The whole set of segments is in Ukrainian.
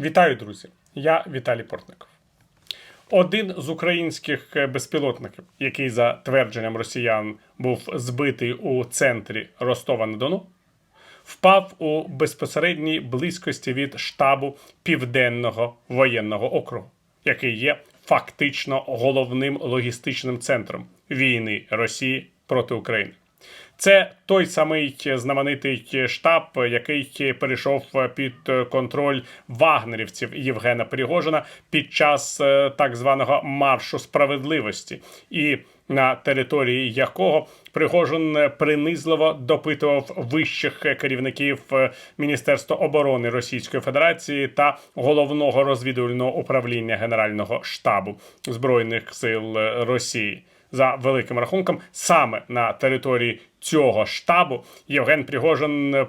Вітаю, друзі! Я Віталій Портников. Один з українських безпілотників, який за твердженням росіян був збитий у центрі Ростова на Дону, впав у безпосередній близькості від штабу Південного воєнного округу, який є фактично головним логістичним центром війни Росії проти України. Це той самий знаменитий штаб, який перейшов під контроль вагнерівців Євгена Пригожина під час е, так званого маршу справедливості, і на території якого Пригожин принизливо допитував вищих керівників е, Міністерства оборони Російської Федерації та головного розвідувального управління Генерального штабу збройних сил е, Росії. За великим рахунком, саме на території цього штабу. Євген Пригожин е,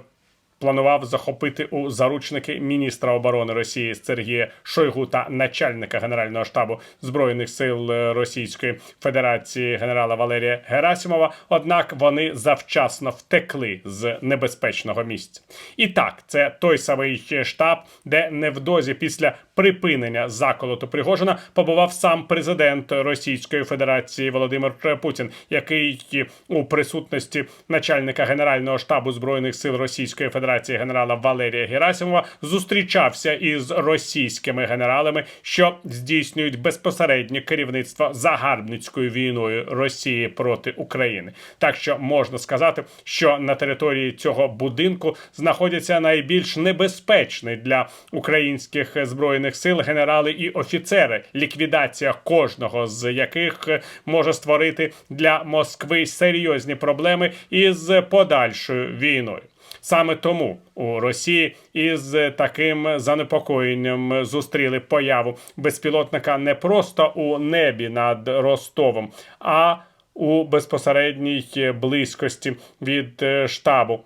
планував захопити у заручники міністра оборони Росії Сергія Шойгу та начальника Генерального штабу збройних сил е, Російської Федерації генерала Валерія Герасимова. Однак вони завчасно втекли з небезпечного місця. І так, це той самий штаб, де невдовзі після припинення заколоту Пригожина побував сам президент Російської Федерації Володимир Путін, який у присутності начальника Генерального штабу збройних сил Російської Федерації генерала Валерія Герасимова зустрічався із російськими генералами, що здійснюють безпосереднє керівництво загарбницькою війною Росії проти України. Так що можна сказати, що на території цього будинку знаходяться найбільш небезпечний для українських збройних сил генерали і офіцери, ліквідація кожного з яких може створити для Москви серйозні проблеми із подальшою війною. Саме тому у Росії із таким занепокоєнням зустріли появу безпілотника не просто у небі над Ростовом, а у безпосередній близькості від е, штабу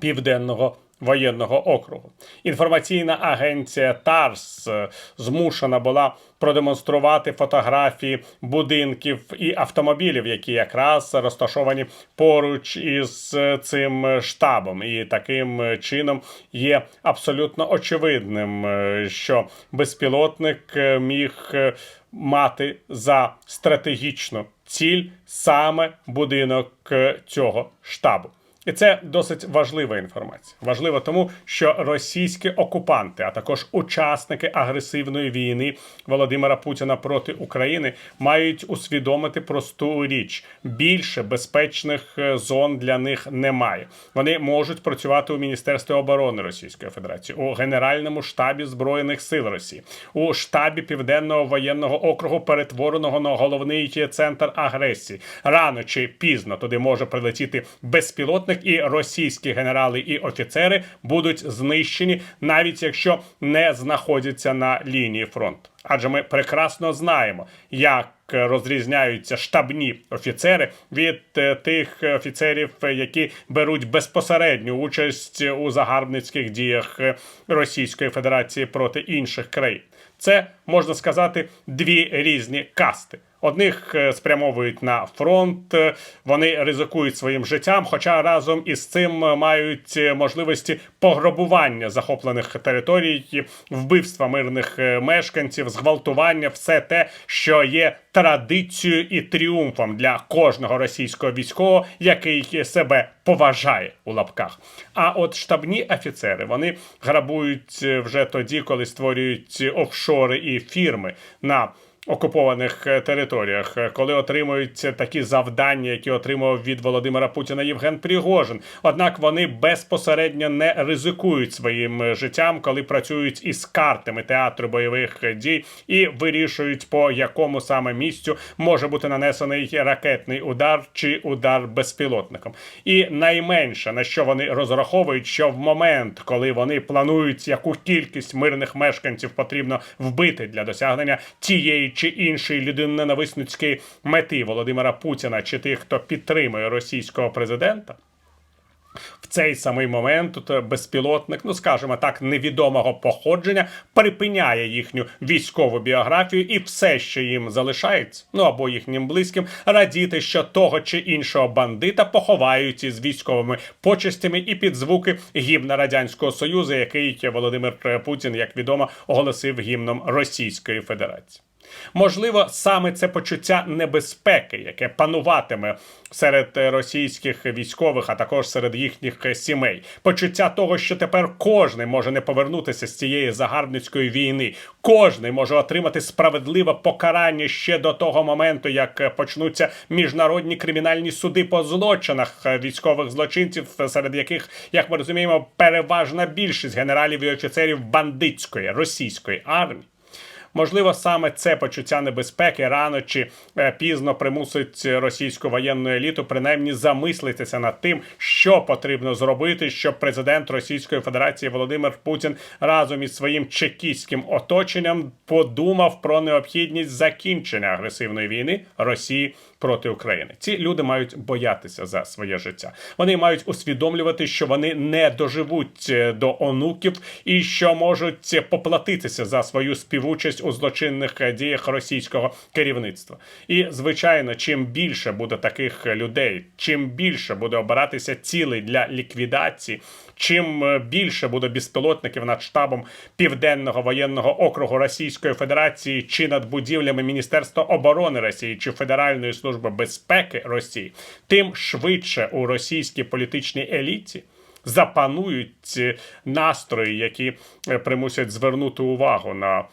південного. Воєнного округу інформаційна агенція ТАРС е, змушена була продемонструвати фотографії будинків і автомобілів, які якраз розташовані поруч із е, цим штабом, і таким чином є абсолютно очевидним, е, що безпілотник е, міг е, мати за стратегічну ціль саме будинок е, цього штабу. І це досить важлива інформація. Важлива тому, що російські окупанти, а також учасники агресивної війни Володимира Путіна проти України, мають усвідомити просту річ: більше безпечних е, зон для них немає. Вони можуть працювати у Міністерстві оборони Російської Федерації, у Генеральному штабі збройних сил Росії, у штабі Південного воєнного округу, перетвореного на головний центр агресії. Рано чи пізно туди може прилетіти безпілотник, і російські генерали і офіцери будуть знищені, навіть якщо не знаходяться на лінії фронту. Адже ми прекрасно знаємо, як розрізняються штабні офіцери від е, тих офіцерів, е, які беруть безпосередню участь у загарбницьких діях е, Російської Федерації проти інших країн. Це можна сказати дві різні касти. Одних е, спрямовують на фронт, е, вони ризикують своїм життям, хоча разом із цим е, мають можливості пограбування захоплених територій, вбивства мирних мешканців, зґвалтування, все те, що є традицією і тріумфом для кожного російського військового, який себе поважає у лапках. А от штабні офіцери вони грабують вже тоді, коли створюють офшори і фірми на окупованих е, територіях, е, коли отримують такі завдання, які отримав від Володимира Путіна Євген Пригожин. Однак вони безпосередньо не ризикують своїм е, життям, коли працюють із картами театру бойових дій і вирішують, по якому саме місцю може бути нанесений ракетний удар чи удар безпілотником. І найменше на що вони розраховують, що в момент, коли вони планують, яку кількість мирних мешканців потрібно вбити для досягнення тієї чи іншої людиноненависницької мети Володимира Путіна чи тих, хто підтримує російського президента. В цей самий момент тут безпілотник, ну скажімо так, невідомого походження, припиняє їхню військову біографію і все, що їм залишається, ну або їхнім близьким, радіти, що того чи іншого бандита поховають із військовими почестями і під звуки гімна радянського союзу, який Володимир Путін, як відомо, оголосив гімном Російської Федерації. Можливо, саме це почуття небезпеки, яке пануватиме серед е, російських військових, а також серед їхніх е, сімей. Почуття того, що тепер кожний може не повернутися з цієї загарбницької війни, кожний може отримати справедливе покарання ще до того моменту, як е, почнуться міжнародні кримінальні суди по злочинах військових злочинців, серед яких, як ми розуміємо, переважна більшість генералів і офіцерів бандитської російської армії. Можливо, саме це почуття небезпеки рано чи е, пізно примусить російську воєнну еліту принаймні замислитися над тим, що потрібно зробити, щоб президент Російської Федерації Володимир Путін разом із своїм чекістським оточенням подумав про необхідність закінчення агресивної війни Росії проти України. Ці люди мають боятися за своє життя. Вони мають усвідомлювати, що вони не доживуть е, до онуків і що можуть поплатитися за свою співучасть у злочинних діях російського керівництва. І звичайно, чим більше буде таких людей, чим більше буде обиратися цілей для ліквідації, чим е, більше буде безпілотників над штабом Південного воєнного округу Російської Федерації чи над будівлями Міністерства оборони Росії чи Федеральної служби безпеки Росії, тим швидше у російській політичній еліті запанують е, настрої, які е, примусять звернути увагу на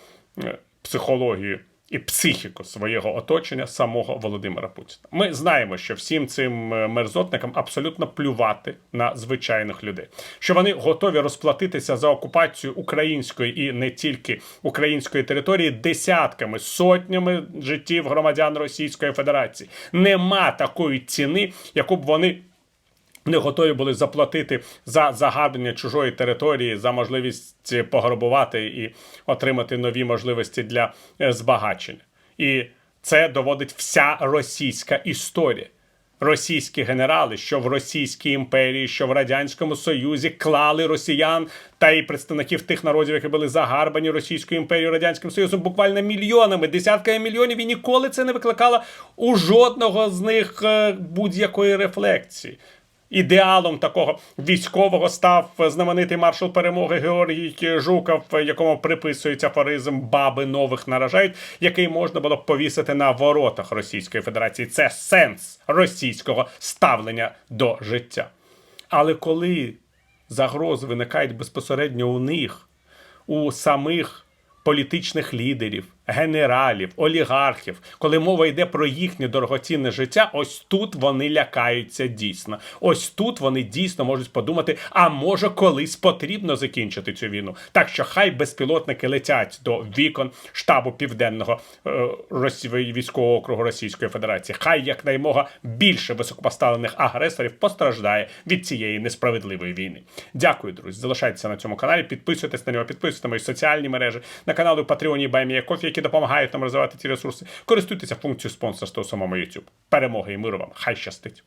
психологію. І психіку свого оточення самого Володимира Путіна. Ми знаємо, що всім цим е, мерзотникам абсолютно плювати на звичайних людей, що вони готові розплатитися за окупацію української і не тільки української території десятками, сотнями життів громадян Російської Федерації. Нема такої ціни, яку б вони не готові були заплатити за загарбання чужої території, за можливість пограбувати і отримати нові можливості для е, збагачення. І це доводить вся російська історія. Російські генерали, що в Російській імперії, що в Радянському Союзі клали росіян та і представників тих народів, які були загарбані Російською імперією Радянським Союзом, буквально мільйонами, десятками мільйонів, і ніколи це не викликало у жодного з них е, будь-якої рефлексії. Ідеалом такого військового став знаменитий маршал перемоги Георгій Жуков, якому приписується афоризм баби нових наражають, який можна було б повісити на воротах Російської Федерації. Це сенс російського ставлення до життя. Але коли загрози виникають безпосередньо у них, у самих політичних лідерів, генералів, олігархів, коли мова йде про їхнє дорогоцінне життя, ось тут вони лякаються дійсно. Ось тут вони дійсно можуть подумати: а може колись потрібно закінчити цю війну. Так що хай безпілотники летять до вікон штабу південного е, військового округу Російської Федерації. Хай якнаймога більше високопоставлених агресорів постраждає від цієї несправедливої війни. Дякую, друзі. Залишайтеся на цьому каналі, підписуйтесь на нього, підписуйтесь на мої соціальні мережі, на канали Patreon і Баймія Кофі, які допомагають нам розвивати ці ресурси. Користуйтеся функцією спонсорства у самому YouTube. Перемоги і миру вам! Хай щастить!